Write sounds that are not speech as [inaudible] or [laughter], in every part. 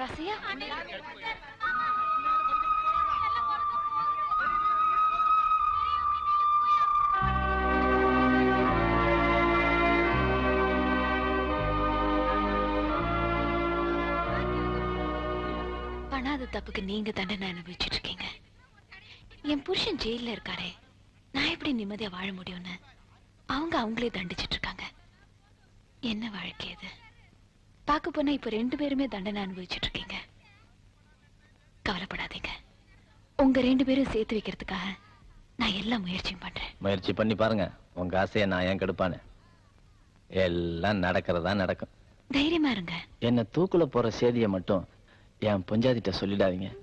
ரசியா பண்ணாத தப்புக்கு நீங்க தண்டனை அனுபவிச்சுட்டு இருக்கீங்க? என் புருஷன் ஜெயில்ல இருக்காரே. நான் எப்படி நிம்மதியா வாழ முடியும்னு? அவங்க அவங்களே தண்டிச்சிட்டு இருக்காங்க. என்ன வாழ்க்கை இது பார்க்க போனா இப்ப ரெண்டு பேருமே தண்டனை அனுபவிச்சுட்டு இருக்கீங்க. கவலைப்படாதீங்க. உங்க ரெண்டு பேரும் சேர்த்து வைக்கிறதுக்காக நான் எல்லா முயற்சியும் பண்றேன். முயற்சி பண்ணி பாருங்க. உங்க ஆசையை நான் ஏன் கெடுப்பானு. எல்லாம் நடக்கிறதா நடக்கும். தைரியமா இருங்க. என்ன தூக்குல போற செய்தியை மட்டும் என் பொஞ்சாதிட்ட சொல்லிடாதீங்க.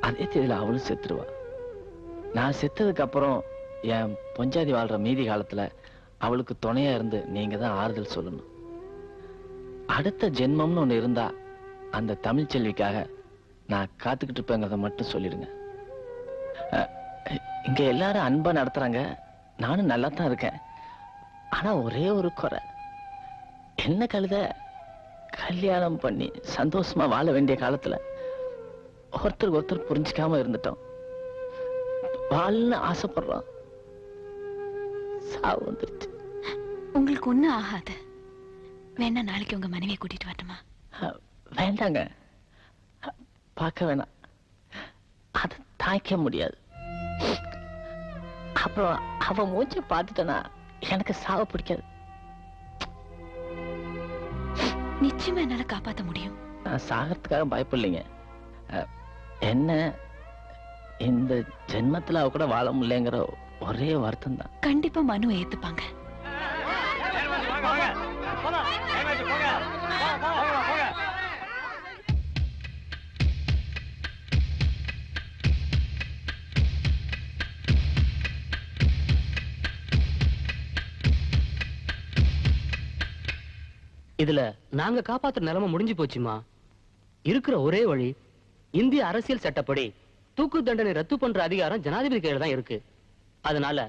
அதே தேதியில அவளும் செத்துருவா. நான் செத்ததுக்கு அப்புறம் என் பொஞ்சாதி வாழ்ற மீதி காலத்துல அவளுக்கு துணையா இருந்து நீங்க தான் ஆறுதல் சொல்லணும். அடுத்த ஜென்மம்னு ஒன்று இருந்தா அந்த தமிழ் செல்விக்காக நான் காத்துக்கிட்டு இருப்பேங்கிறத மட்டும் சொல்லிடுங்க. இங்க எல்லாரும் அன்பா நடத்துறாங்க. நானும் நல்லா தான் இருக்கேன். ஆனா ஒரே ஒரு குறை. என்ன கழுத? கல்யாணம் பண்ணி சந்தோஷமா வாழ வேண்டிய காலத்துல ஒருத்தருக்கு ஒருத்தர் புரிஞ்சுக்காம இருந்துட்டோம். வாழன்னு ஆசைப்படுறோம். சாவு வந்துருச்சு உங்களுக்கு ஒன்றும் ஆகாது. வேணா நாளைக்கு உங்க மனைவியை கூட்டிட்டு வரட்டுமா? வேண்டாங்க. பார்க்க வேணாம். அது தாய்க்க முடியாது. அப்புறம் அவ மூஞ்ச பார்த்துட்டனா எனக்கு சாவ பிடிக்காது. நிச்சயமா என்னால காப்பாத்த முடியும். நான் சாகிறதுக்காக பயப்படலைங்க என்ன இந்த ஜென்மத்துல அவ கூட வாழ முடியலைங்கிற ஒரே வருத்தம் தான் கண்டிப்பா மனு ஏத்துப்பாங்க. இதுல நாங்க காப்பாத்துற நிலைமை முடிஞ்சு போச்சுமா இருக்கிற ஒரே வழி இந்திய அரசியல் சட்டப்படி தூக்கு தண்டனை ரத்து பண்ற அதிகாரம் ஜனாதிபதி கையில தான் இருக்கு அதனால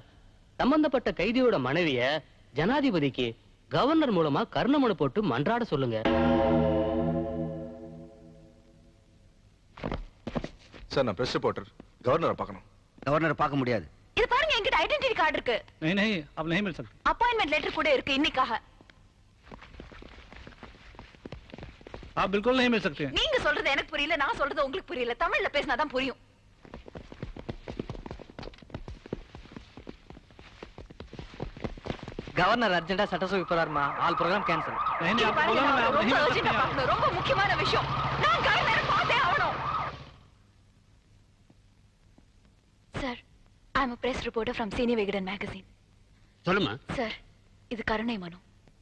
சம்பந்தப்பட்ட கைதியோட மனைவிய ஜனாதிபதிக்கு கவர்னர் மூலமா கருணை மனு போட்டு மன்றாட சொல்லுங்க சார் நான் பிரஸ் ரிப்போர்ட்டர் கவர்னரை பார்க்கணும் கவர்னரை பார்க்க முடியாது இது பாருங்க என்கிட்ட ஐடென்டிட்டி கார்டு இருக்கு नहीं नहीं अब नहीं मिल सकती அப்பாயின்மெண்ட் லெட்டர் கூட இருக்கு இன்னைக்காக आप बिल्कुल नहीं मिल सकते நீங்க சொல்றது எனக்கு புரியல நான் சொல்றது உங்களுக்கு புரியல தமிழ்ல பேசினாதான் புரியும் கவர்னர் அர்ஜென்டா சட்டசபை போறாருமா ஆல் ப்ரோக்ராம் கேன்சல் नहीं नहीं இது आपको பாருங்க, बोला ना मैं நான் आप नहीं ரொம்ப मिल urgent ஆ सकते பார்க்கணும். ரொம்ப முக்கியமான விஷயம் நான் கவர்னரை பார்த்தே ஆகணும் sir I am press reporter from சீனி விகடன் மேகசின் சொல்லுமா சார் இது கருணை மனு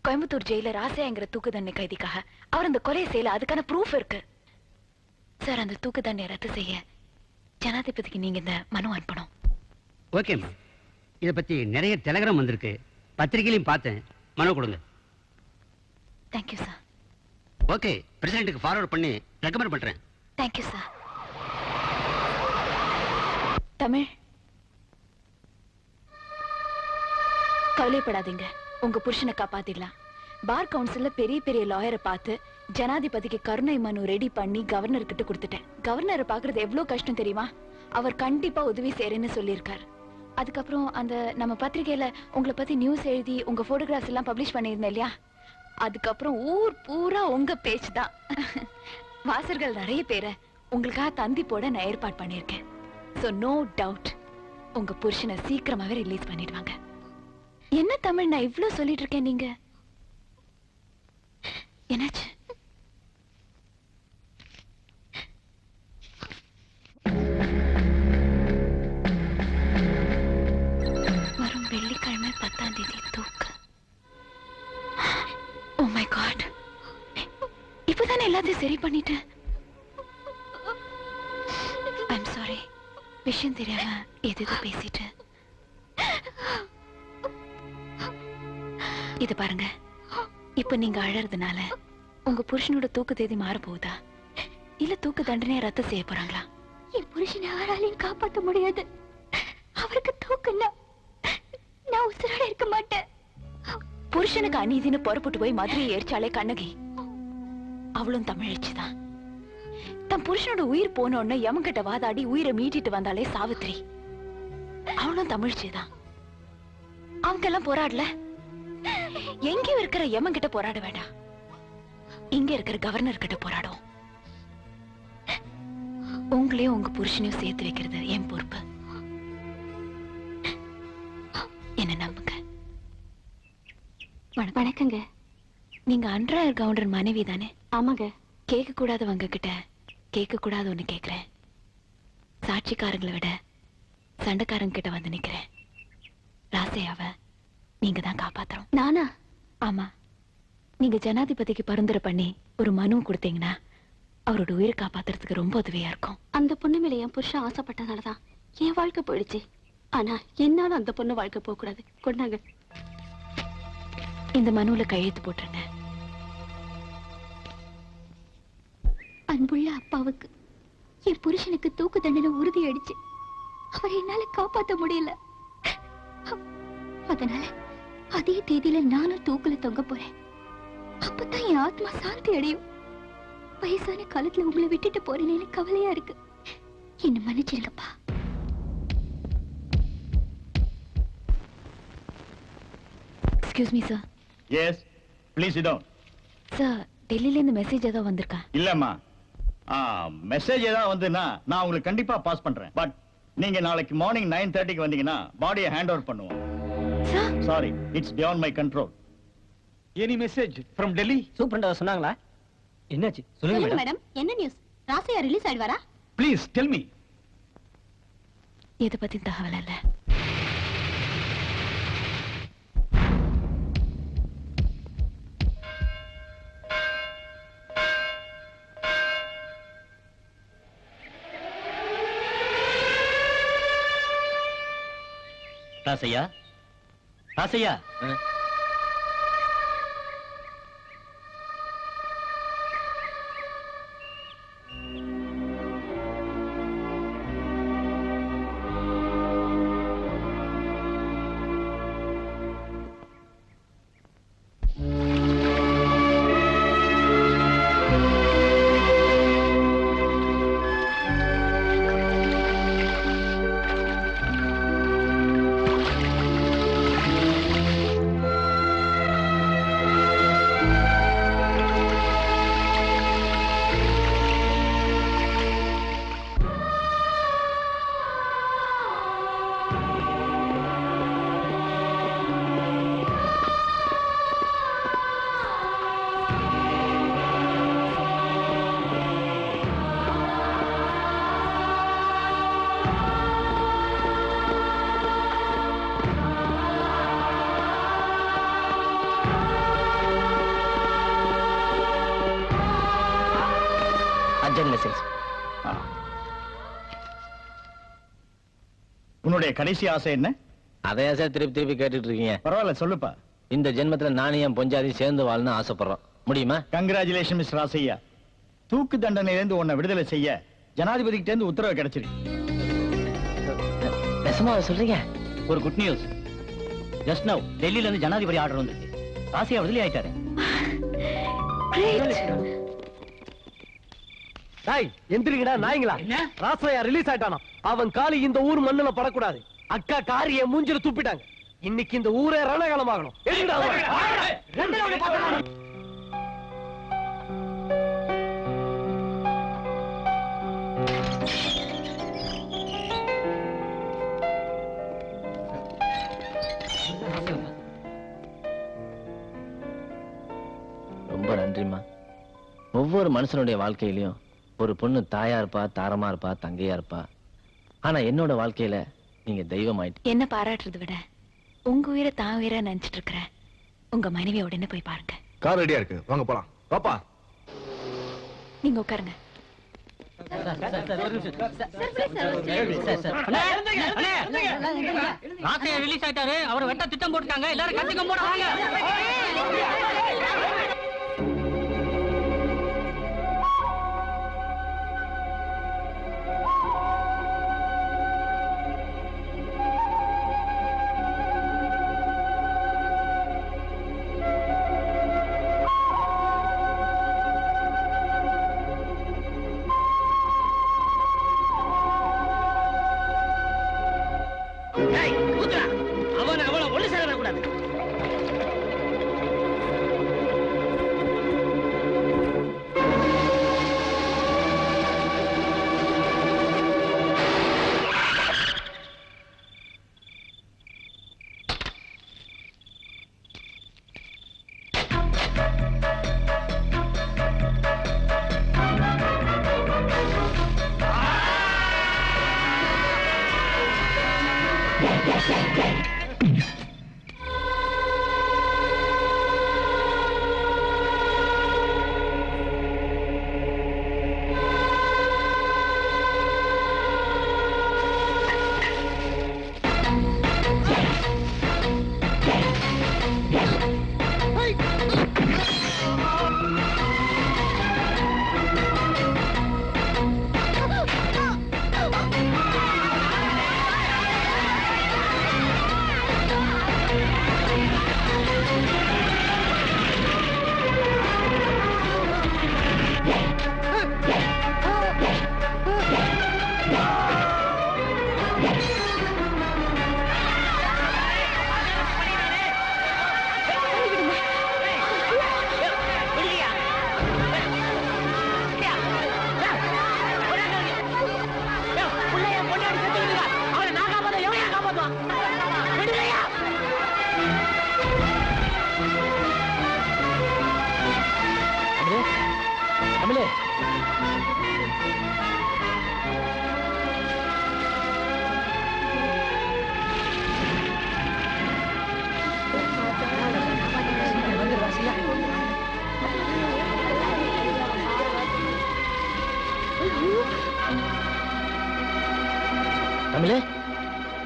கோயம்புத்தூர் ஜெயிலர் ராசையாங்கிற தூக்கு தண்டனை கைதிக்காக அவர் அந்த கொலை செய்யல. அதுக்கான ப்ரூஃப் இருக்கு. சார் அந்த தூக்கு தண்டனை ரத்து செய்ய ஜனாதிபதிக்கு நீங்க இந்த மனு அனுப்பணும். ஓகேம்மா இதை பத்தி நிறைய டெலகிராம் வந்திருக்கு. பத்திரிகையிலையும் பார்த்தேன். மனு கொடுங்க. தேங்க்யூ சார் ஓகே பிரசிடென்ட்டுக்கு ஃபார்வர்ட் பண்ணி ரெக்கமெண்ட் பண்றேன். Thank you sir Tamil. கவலைப்படாதீங்க. உங்க புருஷனை காப்பாத்திடலாம். பார் கவுன்சில்ல பெரிய பெரிய லாயரை பார்த்து ஜனாதிபதிக்கு கருணை மனு ரெடி பண்ணி கவர்னர் கிட்ட கொடுத்துட்டேன். கவர்னரை பாக்குறது எவ்வளவு கஷ்டம் தெரியுமா? அவர் கண்டிப்பா உதவி செய்யறேன்னு சொல்லியிருக்காரு. அதுக்கப்புறம் அந்த நம்ம பத்திரிக்கையில உங்களை பத்தி நியூஸ் எழுதி உங்க போட்டோகிராஃப்ஸ் எல்லாம் பப்ளிஷ் பண்ணியிருந்தேன் இல்லையா? அதுக்கப்புறம் ஊர் பூரா உங்க பேச்சு தான். [laughs] வாசர்கள் நிறைய பேரை உங்களுக்காக தந்தி போட நான் ஏற்பாடு பண்ணியிருக்கேன். ஸோ நோ டவுட் உங்க புருஷனை சீக்கிரமாவே ரிலீஸ் பண்ணிடுவாங்க. என்ன தமிழ் நான் இவ்ளோ சொல்லிட்டு இருக்கேன் நீங்க? என்னாச்சு? வரும் வெள்ளிக்கிழமை பத்தாம் தேதி தூக்கு ஓ மை காட் oh இப்பதானே எல்லாத்தையும் சரி பண்ணிட்டேன் ஐம் சாரி விஷயம் தெரியாம எது பேசிட்டு. இது பாருங்க. இப்ப நீங்க அழறதுனால உங்க புருஷனோட தூக்கு தேதி மாற போகுதா இல்ல தூக்கு தண்டனையை ரத்து செய்ய போறாங்களா? என் புருஷனை யாராலையும் காப்பாத்த முடியாது. அவருக்கு தூக்கல நான் உசுரோட இருக்க மாட்டேன். புருஷனுக்கு அநீதின்னு புறப்பட்டு போய் மதுரையை எரிச்சாலே கண்ணகி. அவளும் தமிழச்சிதான் தன். புருஷனோட உயிர் போன உடனே யமங்கிட்ட வாதாடி உயிரை மீட்டிட்டு வந்தாலே சாவித்திரி. அவளும் தமிழ்ச்சிதான் அவங்க எல்லாம் போராடல? எங்கேயும் இருக்கிற யமங்கிட்ட போராட வேண்டாம். இங்க இருக்கிற கவர்னர் கிட்ட போராடும் உங்களையும் உங்க புருஷனையும் சேர்த்து வைக்கிறது என் பொறுப்பு. என்ன நம்புங்க. வணக்கங்க. நீங்க அன்றாயர் கவுண்டர் மனைவி தானே? ஆமாங்க. கேட்க கூடாதவங்க கிட்ட கேட்க கூடாத ஒண்ணு கேக்குறேன் சாட்சிக்காரங்களை விட சண்டைக்காரங்க கிட்ட வந்து நிக்கிறேன். ராசையாவ நீங்க தான் காப்பாத்தணும். நானா? ஆமா. நீங்க ஜனாதிபதிக்கு பரிந்துரை பண்ணி ஒரு மனு கொடுத்தீங்கன்னா அவரோட உயிரை காப்பாத்துறதுக்கு ரொம்ப உதவியா இருக்கும். அந்த பொண்ணு மேல என் புருஷன் ஆசைப்பட்டதாலதான் என் வாழ்க்கை போயிடுச்சு. ஆனா என்னால அந்த பொண்ணு வாழ்க்கை போக கூடாது. கொண்டாங்க. இந்த மனுவுல கையெழுத்து போட்டுருங்க. அன்புள்ள அப்பாவுக்கு என் புருஷனுக்கு தூக்கு தண்டனை உறுதி அடிச்சு அவரை என்னால காப்பாத்த முடியல. அதனால அதே தேதியில நானும் தூக்குல தொங்க போறேன். அப்பதான் என் ஆத்மா சாந்தி அடையும். வயசான காலத்துல உங்களை விட்டுட்டு போறேனேன்னு கவலையா இருக்கு. என்ன மன்னிச்சிருங்கப்பா. Excuse me sir yes please down sir டெல்லில இருந்து மெசேஜ் ஏதோ வந்திருக்கா? இல்லம்மா. ஆ மெசேஜ் ஏதாவது வந்துன்னா நான் உங்களுக்கு கண்டிப்பா பாஸ் பண்றேன். பட் நீங்க நாளைக்கு மார்னிங் நைன் தேர்ட்டிக்கு வந்தீங்கன்னா பாடியை ஹேண்ட் ஓவர் பண்ணுவோம். Sir it's beyond my control Any message from Delhi? சூப்பரண்டா சொன்னாங்களா? என்னாச்சு? சொல்லுங்க மேடம். மேடம். என்ன நியூஸ் ராசையா ரிலீஸ் ஆயிடுவாரா? Please tell me. எதை பத்தி தகவல் இல்ல? ராசையா? ராசையா அர்ஜென்ட் மெசேஜ் உன்னுடைய கடைசி ஆசை என்ன? அதையா சார் திருப்பி திருப்பி கேட்டுட்டு இருக்கீங்க பரவாயில்ல சொல்லுப்பா. இந்த ஜென்மத்துல நானும் என் பொஞ்சாதி சேர்ந்து வாழணும்னு ஆசைப்படுறோம். முடியுமா? கங்க்ராச்சுலேஷன் மிஸ் ராசையா தூக்கு தண்டனையிலிருந்து உன்னை விடுதலை செய்ய ஜனாதிபதி இருந்து உத்தரவு கிடைச்சிருக்கு நெசமா சொல்றீங்க? ஒரு குட் நியூஸ் ஜஸ்ட் நவ் டெல்லியில இருந்து ஜனாதிபதி ஆர்டர் வந்திருக்கு. ராசியா விடுதலை ஆயிட்டாரு. டாய் எந்திரிங்கடா நாய்ங்களா? ராசையா ரிலீஸ் ஆயிட்டானா? அவன் காலி இந்த ஊர் மண்ணுல படக்கூடாது. அக்கா காரிய மூஞ்சில துப்பிட்டாங்க. இன்னைக்கு இந்த ஊரே ரணகலமாகணும்? ரொம்ப நன்றிம்மா. ஒவ்வொரு மனுஷனுடைய வாழ்க்கையிலயும் ஒரு பொண்ணு தாயா இருப்பா தாரமா இருப்பா தங்கையா இருப்பா ஆனா என்னோட வாழ்க்கையில நீங்க தெய்வமாயிட்டு என்ன பாராட்டுறதை விட உங்க உயிரை தான் உயிரா நினைச்சிட்டு இருக்கிறேன் உங்க மனைவிய உடனே போய் பாருங்க கார் ரெடியா இருக்கு வாங்க போலாம் பாப்பா நீங்க உட்காருங்க ரிலீஸ் ஆயிட்டாரு அவர் வெட்ட திட்டம் போட்டுட்டாங்க எல்லாரும் கத்துக்க போடுறாங்க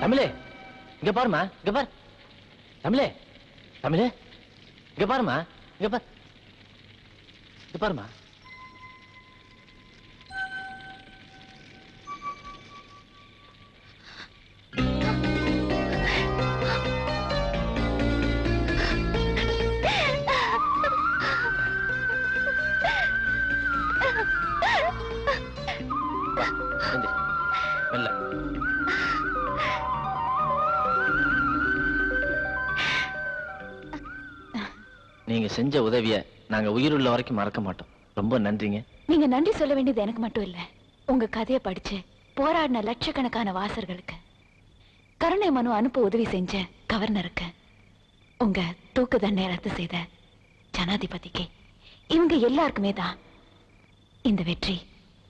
தமிழே இங்க பாருமா இங்க பாரு. தமிழே தமிழே இங்க பாருமா இங்க பாரு. இங்க பாருமா செஞ்ச உதவிய நாங்க உயிருள்ள வரைக்கும் மறக்க மாட்டோம். ரொம்ப நன்றிங்க. நீங்க நன்றி சொல்ல வேண்டியது எனக்கு மட்டும் இல்ல. உங்க கதையை படிச்சு போராடின லட்சக்கணக்கான வாசர்களுக்கு. கருணை மனு அனுப்ப உதவி செஞ்ச கவர்னருக்கு. உங்க தூக்கு தண்டனை ரத்து செய்த ஜனாதிபதிக்கு. இவங்க எல்லாருக்குமே தான் இந்த வெற்றி.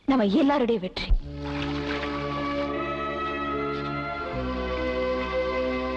நம்ம எல்லாருடைய வெற்றி.